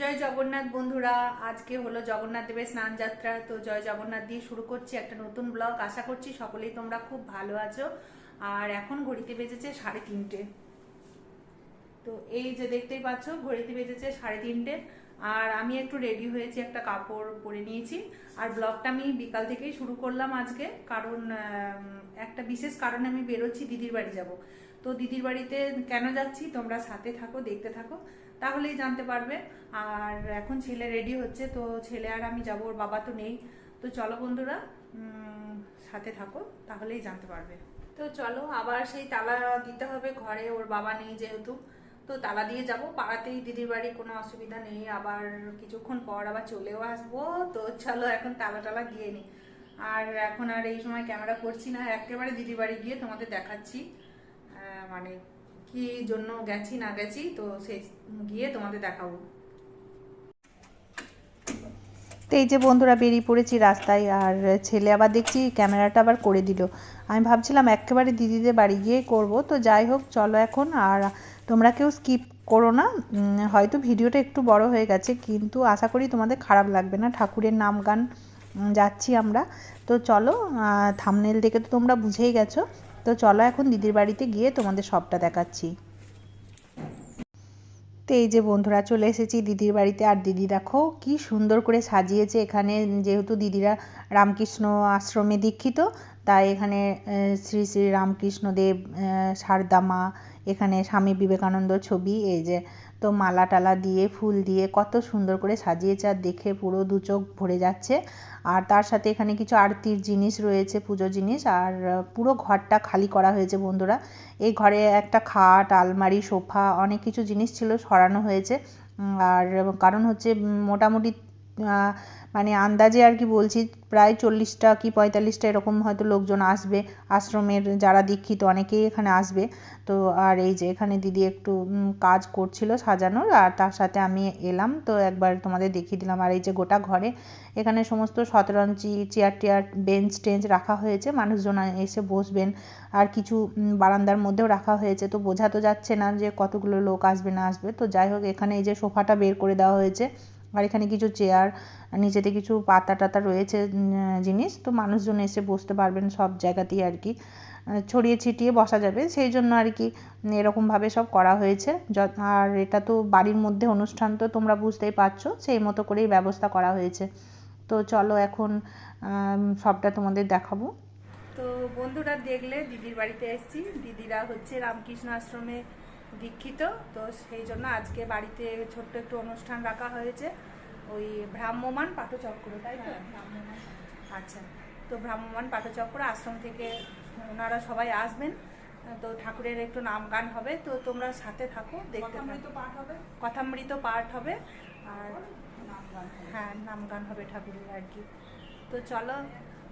জয় জগন্নাথ বন্ধুরা, আজকে হলো জগন্নাথ দেবের স্নান যাত্রা তো জয় জগন্নাথ দিয়ে শুরু করছি একটা নতুন ব্লগ আশা করছি সকলেই তোমরা খুব ভালো আছো। আর এখন ঘড়িতে বেজেছে সাড়ে তিনটে। তো এই যে দেখতেই পাচ্ছ, ঘড়িতে বেজেছে সাড়ে তিনটে। আর আমি একটু রেডি হয়েছি, একটা কাপড় পরে নিয়েছি। আর ব্লগটা আমি বিকাল থেকেই শুরু করলাম আজকে। কারণ একটা বিশেষ কারণে আমি বেরোচ্ছি, দিদির বাড়ি যাব। তো দিদির বাড়িতে কেন যাচ্ছি, তোমরা সাথে থাকো, দেখতে থাকো। তাহলেই জানতে পারবে। আর এখন ছেলে রেডি হচ্ছে, তো ছেলে আর আমি যাব, ওর বাবা তো নেই। তো চলো বন্ধুরা সাথে থাকো, তাহলেই জানতে পারবে। তো চলো, আবার সেই তালা দিতে হবে ঘরে, ওর বাবা নেই যেহেতু। তো তালা দিয়ে যাব, পাড়াতেই দিদির বাড়ি, কোনো অসুবিধা নেই। আবার কিছুক্ষণ পর আবার চলেও আসব। তো চলো, এখন তালা টালা দিয়ে নিই আর এখন আর এই সময় ক্যামেরা করছি না, একেবারে দিদির বাড়ি গিয়ে তোমাদের দেখাচ্ছি। মানে কি জন্য গেছি, না গেছি, তো সেই গিয়ে তোমাদের দেখাবো। তো এই যে বন্ধুরা বেরিয়ে পড়েছি রাস্তায়, আর ছেলে আবার দেখছি ক্যামেরাটা আবার করে দিল। আমি ভাবছিলাম একেবারে দিদিদের বাড়ি গিয়ে করব, তো যাই হোক, চলো এখন। আর তোমরা কেউ স্কিপ করো না হয়তো ভিডিওটা একটু বড় হয়ে গেছে, কিন্তু আশা করি তোমাদের খারাপ লাগবে না। ঠাকুরের নাম গান যাচ্ছি আমরা। তো চলো থামনেল দেখে তো তোমরা বুঝেই গেছো। তো চলো এখন দিদির বাড়িতে গিয়ে তোমাদের সবটা দেখাচ্ছি। তো এই যে বন্ধুরা চলে এসেছি দিদির বাড়িতে। আর দিদি দেখো কি সুন্দর করে সাজিয়েছে এখানে যেহেতু দিদিরা রামকৃষ্ণ আশ্রমে দীক্ষিত তাই এখানে শ্রী শ্রী রামকৃষ্ণদেব আহ, সারদা মা এখানে স্বামী বিবেকানন্দ ছবি এই যে তো মালা টালা দিয়ে, ফুল দিয়ে কত সুন্দর করে সাজিয়েছে আর দেখে পুরো দু চোখ ভরে যাচ্ছে। আর তার সাথে এখানে কিছু আরতির জিনিস রয়েছে, পুজো জিনিস। আর পুরো ঘরটা খালি করা হয়েছে বন্ধুরা। এই ঘরে একটা খাট, আলমারি, সোফা অনেক কিছু জিনিস ছিল সরানো হয়েছে। আর কারণ হচ্ছে মোটামুটি মানে আন্দাজে আর কি বলছি, প্রায় চল্লিশটা কি পঁয়তাল্লিশটা এরকম হয়তো লোকজন আসবে, আশ্রমের যারা দীক্ষিত অনেকেই এখানে আসবে। তো আর এই যে এখানে দিদি একটু কাজ করছিল সাজানোর, আর তার সাথে আমি এলাম। তো একবার তোমাদের দেখিয়ে দিলাম। আর এই যে গোটা ঘরে এখানে সমস্ত শতরঞ্চি চেয়ার টেয়ার, বেঞ্চ টেঞ্চ রাখা হয়েছে। মানুষজন এসে বসবেন। আর কিছু বারান্দার মধ্যেও রাখা হয়েছে। তো বোঝা তো যাচ্ছে না যে কতগুলো লোক আসবে না আসবে। তো যাই হোক, এখানে এই যে সোফাটা বের করে দেওয়া হয়েছে। আর এখানে কিছু চেয়ার নিচেতে কিছু পাতা টাতা রয়েছে জিনিস। তো মানুষজন এসে বসতে পারবেন সব জায়গাতেই আর কি। ছড়িয়ে ছিটিয়ে বসা যাবে। সেই জন্য আর কি এরকমভাবে সব করা হয়েছে। আর এটা তো বাড়ির মধ্যে অনুষ্ঠান, তো তোমরা বুঝতেই পারছ, সেই মতো করেই ব্যবস্থা করা হয়েছে। তো চলো এখন সবটা তোমাদের দেখাবো। তো বন্ধুরা দেখলে, দিদির বাড়িতে এসেছি। দিদিরা হচ্ছে রামকৃষ্ণ আশ্রমে দীক্ষিত তো সেই জন্য আজকে বাড়িতে ছোট্ট একটু অনুষ্ঠান রাখা হয়েছে। ওই ভ্রাম্যমান পাঠচক্র তাই তো? আচ্ছা তো ভ্রাম্যমান পাঠচক্র আশ্রম থেকে ওনারা সবাই আসবেন। তো ঠাকুরের একটু নাম গান হবে তো তোমরা সাথে থাকো দেখতে থাকো। পাঠ হবে? কথামৃত পাঠ হবে আর হ্যাঁ নাম গান হবে ঠাকুরের আর কি। তো চলো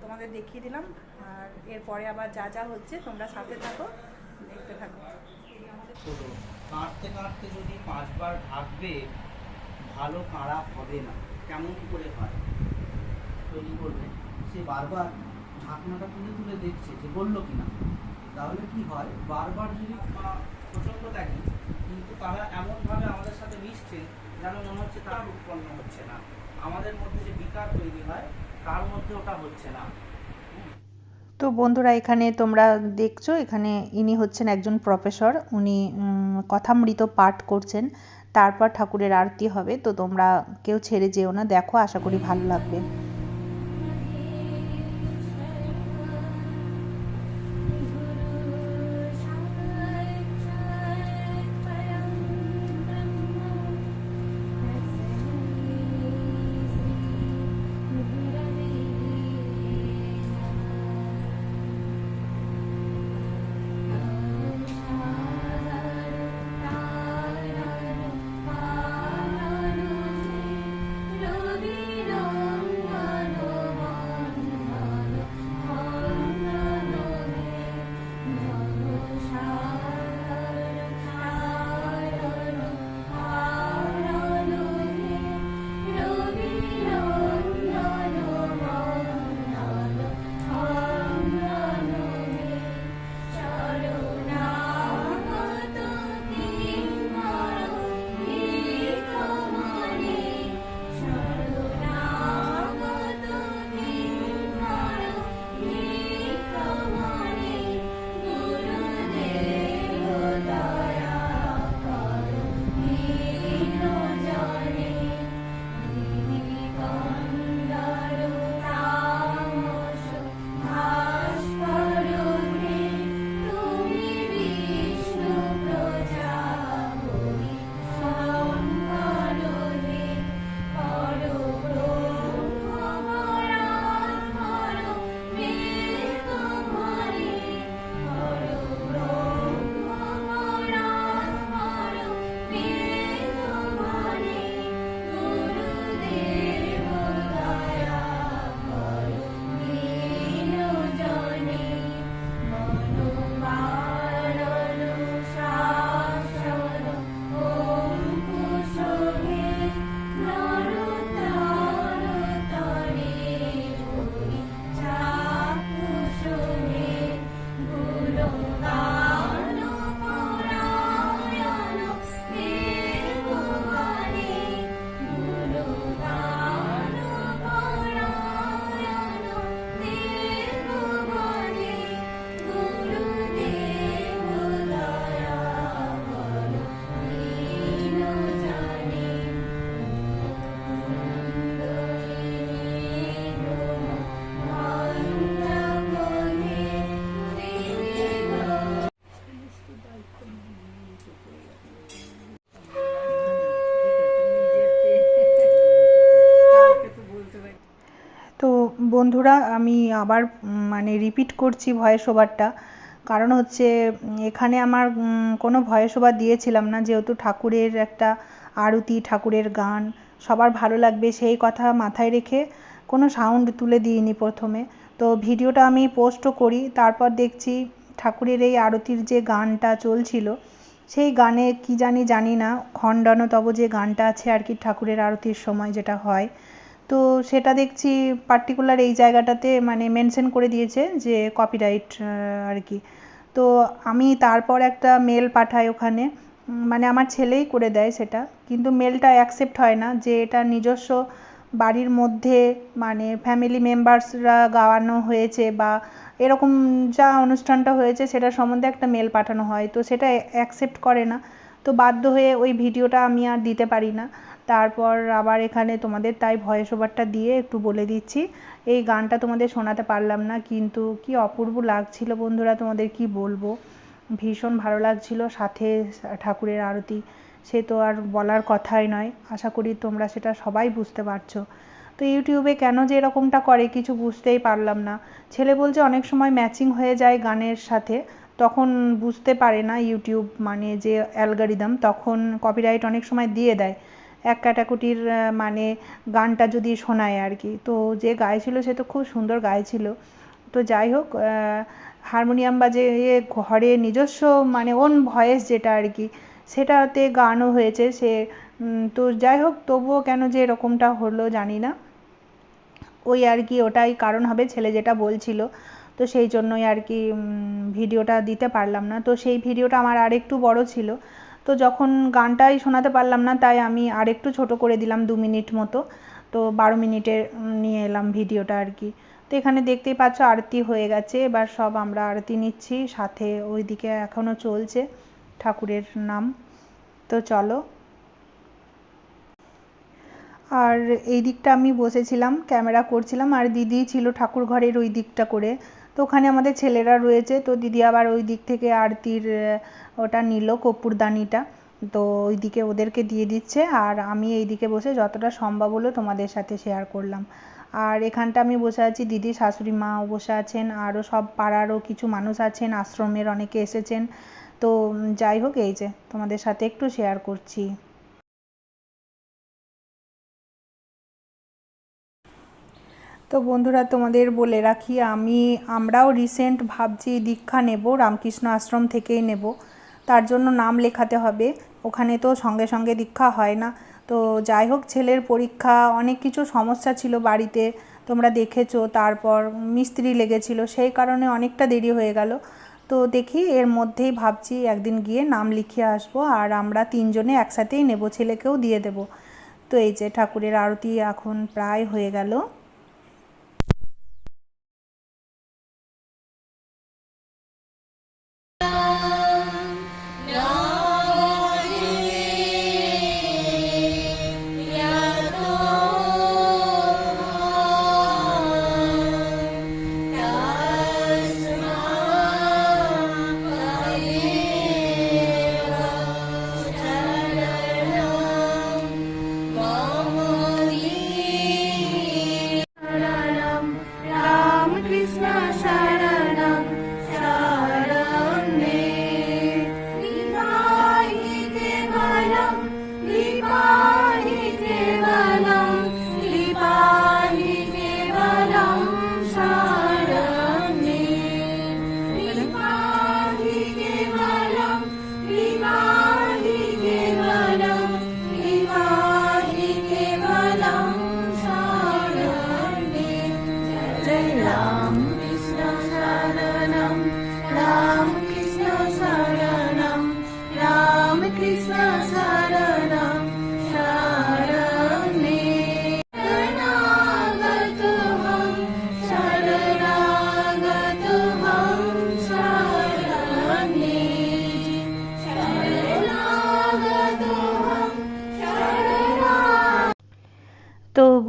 তোমাদের দেখিয়ে দিলাম আর এরপরে আবার যা যা হচ্ছে তোমরা সাথে থাকো দেখতে থাকো। ছোটো কাঁদতে কাঁদতে যদি পাঁচবার ঢাকবে ভালো কাঁড়া হবে না? কেমন করে হয়? তৈরি করবে। সে বারবার ঢাকনাটা তুলে তুলে দেখছে যে বলল কিনা। তাহলে কি হয়? বারবার যদি প্রচণ্ড দেখে কিন্তু তারা এমনভাবে আমাদের সাথে মিশছে যেন মনে হচ্ছে তার উৎপন্ন হচ্ছে না। আমাদের মধ্যে যে বিকার তৈরি হয়, তার মধ্যে ওটা হচ্ছে না। তো বন্ধুরা এখানে তোমরা দেখছ, এখানে ইনি হচ্ছেন একজন প্রফেসর উনি কথামৃত পাঠ করছেন, তারপর ঠাকুরের আরতি হবে, তো তোমরা কেউ ছেড়ে যেও না, দেখো, আশা করি ভালো লাগবে। বন্ধুরা, আমি আবার মানে রিপিট করছি ভয়েস ওভারটা কারণ হচ্ছে এখানে আমার কোনো ভয়েস ওভার দিয়েছিলাম না। যেহেতু ঠাকুরের একটা আরতি, ঠাকুরের গান, সবার ভালো লাগবে সেই কথা মাথায় রেখে কোনো সাউন্ড তুলে দিইনি প্রথমে। তো ভিডিওটা আমি পোস্টও করি, তারপর দেখছি ঠাকুরের এই আরতির যে গানটা চলছিল, সেই গানে কি জানি জানি না, খণ্ডানতব যে গানটা আছে আর কি ঠাকুরের আরতির সময় যেটা হয় তো সেটা দেখছি পার্টিকুলার এই জায়গাটাতে মানে মেনশন করে দিয়েছে যে কপিরাইট আর কি। তো আমি তারপর একটা মেল পাঠাই ওখানে মানে আমার ছেলেই করে দেয় সেটা। কিন্তু মেলটা অ্যাকসেপ্ট হয় না, যে এটা নিজস্ব বাড়ির মধ্যে মানে ফ্যামিলি মেম্বার্সরা গাওয়ানো হয়েছে বা এরকম যা অনুষ্ঠানটা হয়েছে সেটা সম্বন্ধে একটা মেল পাঠানো হয়। তো সেটা অ্যাকসেপ্ট করে না। তো বাধ্য হয়ে ওই ভিডিওটা আমি আর দিতে পারি না। তারপর আবার এখানে তোমাদের তাই ভয়েস ওভারটা দিয়ে একটু বলে দিচ্ছি। এই গানটা তোমাদের শোনাতে পারলাম না, কিন্তু কি অপূর্ব লাগছিল বন্ধুরা, তোমাদের কি বলব? ভীষণ ভালো লাগছিল সাথে ঠাকুরের আরতি। সে তো আর বলার কথাই নয়, আশা করি তোমরা সেটা সবাই বুঝতে পারছ। তো ইউটিউবে কেন যে এরকমটা করে কিছু বুঝতেই পারলাম না। ছেলে বলছে অনেক সময় ম্যাচিং হয়ে যায় গানের সাথে, তখন বুঝতে পারে না ইউটিউব মানে যে অ্যালগারিদম, তখন কপিরাইট অনেক সময় দিয়ে দেয়। এক কাটাকুটির মানে গানটা যদি শোনায় আর কি। তো যে গাইছিল সে তো খুব সুন্দর গাইছিল তো যাই হোক হারমোনিয়াম বাজে ঘরে নিজস্ব মানে ওন ভয়েস যেটা আর কি, সেটাতে গানও হয়েছে সে। তো যাই হোক, তবুও কেন যে এরকমটা হলো জানি না। ওই আর কি ওটাই কারণ হবে ছেলে যেটা বলছিল। তো সেই জন্যই আর কি ভিডিওটা দিতে পারলাম না। তো সেই ভিডিওটা আমার আরেকটু বড় ছিল। তো যখন গানটাই শোনাতে পারলাম না, তাই আমি আরেকটু ছোট করে দিলাম দু মিনিট মতো। তো বারো মিনিটের নিয়ে এলাম ভিডিওটা আর কি। তো এখানে দেখতেই পাচ্ছ আরতি হয়ে গেছে। এবার সব আমরা আরতি নিচ্ছি, সাথে ওইদিকে এখনও চলছে ঠাকুরের নাম। তো চলো। আর এই দিকটা আমি বসেছিলাম, ক্যামেরা করছিলাম, আর দিদি ছিল ঠাকুর ঘরের ওই দিকটা করে। তো ওখানে আমাদের ছেলেরা রয়েছে। তো দিদি আবার ওই দিক থেকে আরতির ওটা নিল কর্পূরদানিটা তো ওইদিকে ওদেরকে দিয়ে দিচ্ছে আর আমি এই দিকে বসে যতটা সম্ভব হলো তোমাদের সাথে শেয়ার করলাম। আর এখানটা আমি বসে আছি, দিদি, শাশুড়ি মাও বসে আছেন, আরও সব পাড়ারও কিছু মানুষ আছেন, আশ্রমের অনেকে এসেছেন। তো যাই হোক, এই যে তোমাদের সাথে একটু শেয়ার করছি। তো বন্ধুরা, তোমাদের বলে রাখি, আমি, আমরাও রিসেন্ট ভাবছি দীক্ষা নেব, রামকৃষ্ণ আশ্রম থেকেই নেব। তার জন্য নাম লেখাতে হবে। ওখানে তো সঙ্গে সঙ্গে দীক্ষা হয় না। তো যাই হোক, ছেলের পরীক্ষা, অনেক কিছু সমস্যা ছিল বাড়িতে, তোমরা দেখেছ। তারপর মিস্ত্রি লেগেছিল, সেই কারণে অনেকটা দেরি হয়ে গেল। তো দেখি, এর মধ্যেই ভাবছি একদিন গিয়ে নাম লিখিয়ে আসব, আর আমরা তিনজনে একসাথেই নেব, ছেলেকেও দিয়ে দেব। তো এই যে ঠাকুরের আরতি এখন প্রায় হয়ে গেল।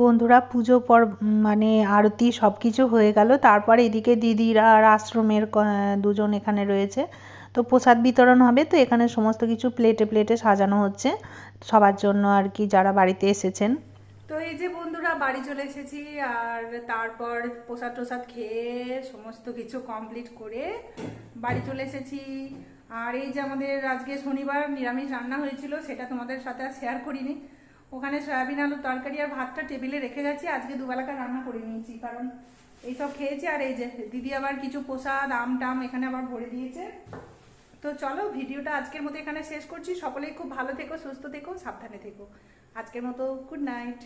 বন্ধুরা, পুজো পর মানে আরতি সব কিছু হয়ে গেল। তারপর এদিকে দিদিরা আর আশ্রমের দুজন এখানে রয়েছে। তো প্রসাদ বিতরণ হবে, তো এখানে সমস্ত কিছু প্লেটে প্লেটে সাজানো হচ্ছে সবার জন্য আর কি, যারা বাড়িতে এসেছেন। তো এই যে বন্ধুরা, বাড়ি চলে এসেছি আর তারপর প্রসাদ টোসাদ খেয়ে সমস্ত কিছু কমপ্লিট করে বাড়ি চলে এসেছি। আর এই যে আমাদের আজকে শনিবার নিরামিষ রান্না হয়েছিল, সেটা তোমাদের সাথে আর শেয়ার করিনি। ওখানে সয়াবিন, আলুর তরকারি আর ভাতটা টেবিলে রেখে গেছি। আজকে দুবেলাকার রান্না করে নিয়েছি, কারণ এইসব খেয়েছি। আর এই যে দিদি আবার কিছু প্রসাদ, আম টাম এখানে আবার ভরে দিয়েছে। তো চলো, ভিডিওটা আজকের মতো এখানে শেষ করছি। সকলেই খুব ভালো থেকো, সুস্থ থেকো, সাবধানে থেকো। আজকের মতো গুড নাইট